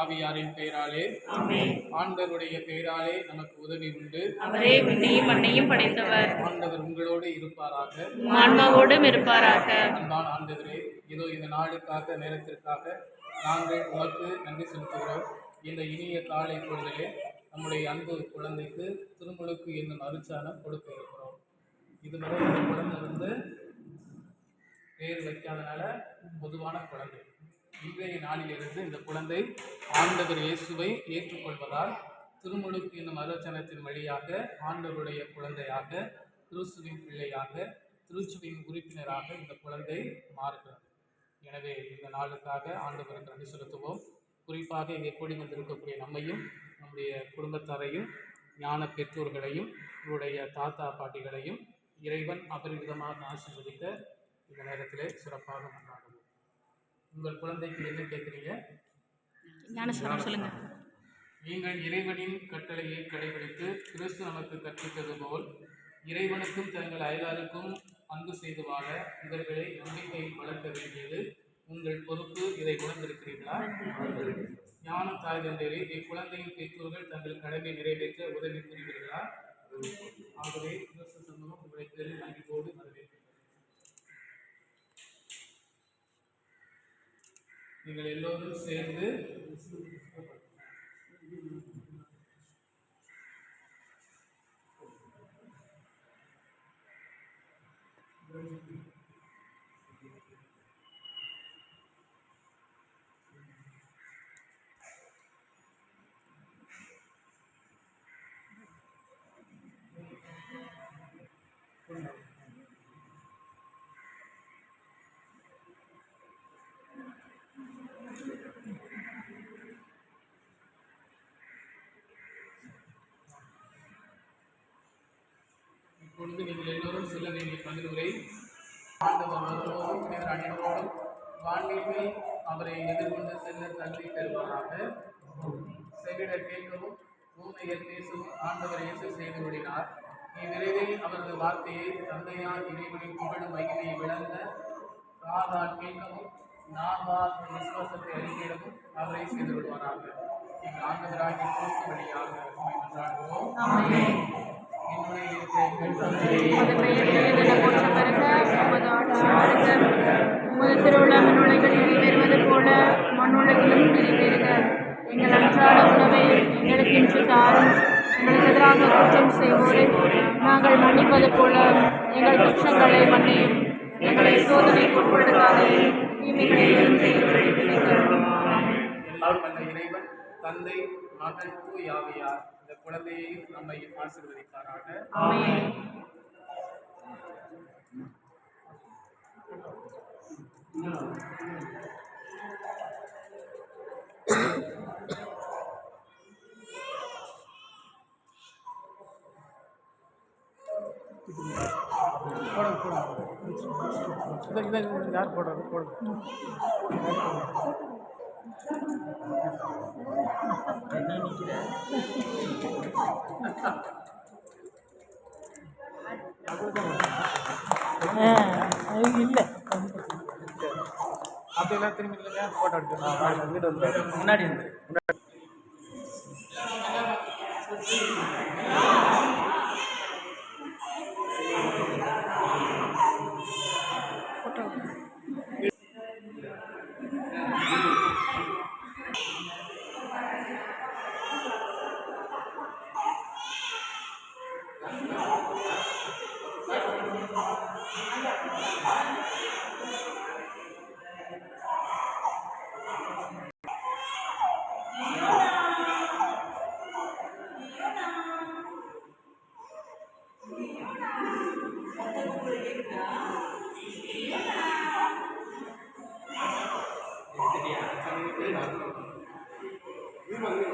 ஆவியாரின் பெயராலே ஆண்டவருடைய பெயராலே நமக்கு உதவி உண்டு. அவரே விண்ணையும் மண்ணையும் படைத்தவர். ஆண்டவர் உங்களோடு இருப்பாராக. ஆன்மாவோடும் இருப்பாராக. அன்பான ஆண்டவரே இதோ இந்த நாளுக்காக நேரத்திற்காக நாங்கள் உமக்கு நன்றி செலுத்துகிறோம். இந்த இனிய காலை பொழுதிலே நம்முடைய அன்பு குழந்தைக்கு திருமுழுக்கு என்னும் அருச்சானம் கொடுக்க இருக்கிறோம் இதுவரை இந்த குழந்தை வந்து பேர் வைக்காதனால பொதுவான குழந்தை. இன்றைய நாளிலிருந்து இந்த குழந்தை ஆண்டவர் இயேசுவை ஏற்றுக்கொள்வதால் திருமுழுக்கு என்னும் அருச்சனத்தின் வழியாக ஆண்டவருடைய குழந்தையாக திருசுவின் பிள்ளையாக திருச்சுவின் உறுப்பினராக இந்த குழந்தை மாறுகிறது. எனவே இந்த நாளுக்காக ஆண்டவருக்கு நன்றி செலுத்துவோம். குறிப்பாக இங்கே கூடி வந்திருக்கக்கூடிய நம்மையும் நம்முடைய குடும்பத்தாரையும் ஞான பெற்றோர்களையும் இவருடைய தாத்தா பாட்டிகளையும் இறைவன் அபரிவிதமாக ஆசீர்வதிக்க இந்த நேரத்திலே சிறப்பாக கொண்டாடுவோம் உங்கள் குழந்தைக்கு என்ன கேட்குறீங்க? ஞானஸ்வரம் சொல்லுங்க. நீங்கள் இறைவனின் கட்டளையை கடைபிடித்து கிறிஸ்து நமக்கு கற்பித்தது போல் இறைவனுக்கும் தங்கள் அயலாருக்கும் அன்பு செய்து வாழ இவர்களை நம்பிக்கையில் வளர்க்க வேண்டியது உங்கள் பொறுப்பு. இதை உணர்ந்திருக்கிறீர்களா? ஞான தாய் தந்தையரே இக்குழந்தையின் பெற்றோர்கள் தங்கள் கடமை நிறைவேற்ற உதவி புரிவீர்களா? ஆகவே கிறிஸ்து சமூகம் உங்களை நீங்கள் எல்லோரும் சேர்ந்து இப்பொழுது நீங்கள் எல்லோரும் செல்ல வேண்டிய பதிலுரை ஆண்டவர் வருவோம் பேர் அனைவரோடும் அவரை எதிர்கொண்டு செல்ல தள்ளி தருவாராக செவிடர் கேட்கவும் ஊமையர் பேசவும் ஆண்டவர் இயேசு செய்து விடினார் இவ்விரைவில் அவரது வார்த்தையை தந்தையார் இறைவனின் புகழும் மகிமையை விளங்க காதால் கேட்கவும் நாவால் விசுவாசத்தை அறிக்கையிடவும் அவரை செய்து விடுவாராக. எங்கள் ஆண்டவராகி வழியாக வழியாக உமது திருவிழா உலகில் நிறைவேறுவது போல மண்ணுலகிலும் நிறைவேறுக. எங்கள் அன்றாட உணவை எங்களுக்கு இன்று தாரும். எங்களுக்கு எதிராக குற்றம் செய்வோரை நாங்கள் மன்னிப்பது போல எங்கள் குற்றங்களை மன்னியும். எங்களை சோதனைக்கு உட்படுத்தாதே தீமைகளிலிருந்து இறைவன் தந்தை மகன் தூயாவியார் இந்த குழந்தையையும் நம்மையும் ஆசீர்வதிப்பாராக. யார் போடுறது? போடுறது இல்லை அப்படியெல்லாம் திரும்பி இல்லைங்க ஃபோட்டோ முன்னாடி 어떤 부분이겠구나. 예술이야. 왜 만들어? 왜 만들어?